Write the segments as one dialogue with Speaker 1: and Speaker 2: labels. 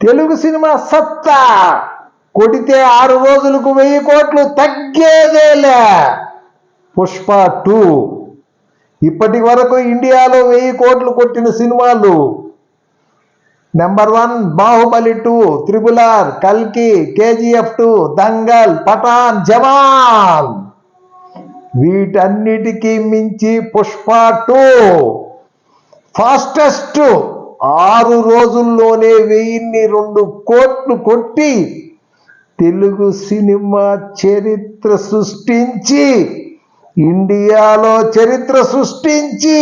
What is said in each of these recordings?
Speaker 1: Telugu cinema సత్తా కొడితే ఆరు రోజులకు వెయ్యి కోట్లు తగ్గేదేలే. పుష్ప టూ. ఇప్పటి వరకు ఇండియాలో వెయ్యి కోట్లు కొట్టిన సినిమాలు. Number one Baahubali two triple R కల్కి కేజీఎఫ్ టూ దంగల్ పఠాన్ జవాన్. వీటన్నిటికీ మించి పుష్ప టూ. ఫాస్టెస్ట్ ఆరు రోజుల్లోనే వెయ్యిన్ని రెండు కోట్లు కొట్టి తెలుగు సినిమా చరిత్ర సృష్టించి ఇండియాలో చరిత్ర సృష్టించి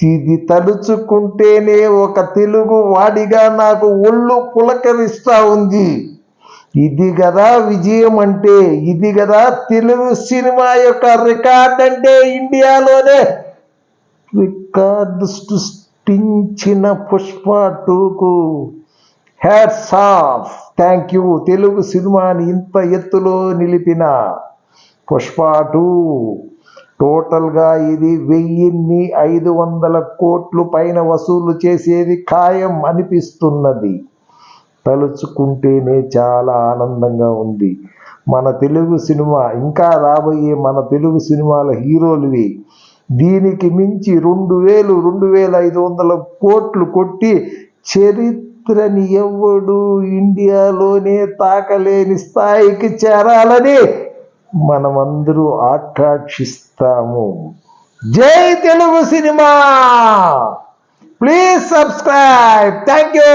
Speaker 1: ఇది తలుచుకుంటేనే ఒక తెలుగు వాడిగా నాకు ఒళ్ళు పులకరిస్తా ఉంది. ఇది కదా విజయం అంటే ఇది కదా తెలుగు సినిమా యొక్క రికార్డ్ అంటే ఇండియాలోనే రికార్డు సృష్టి సృష్టించిన Pushpa టూకు hats off thank you. Telugu సినిమాని ఇంత ఎత్తులో నిలిపిన పుష్ప టూ టోటల్గా ఇది వెయ్యిన్ని ఐదు వందల కోట్లు పైన వసూలు చేసేది ఖాయం అనిపిస్తున్నది. తలుచుకుంటేనే చాలా ఆనందంగా ఉంది. మన తెలుగు సినిమా ఇంకా రాబోయే మన తెలుగు సినిమాల హీరోలువి దీనికి మించి రెండు వేలు రెండు వేల ఐదు వందల కోట్లు కొట్టి చరిత్రని ఎవడు ఇండియాలోనే తాకలేని స్థాయికి చేరాలని మనమందరూ ఆకాంక్షిస్తాము. జై Telugu cinema! Please subscribe. Thank you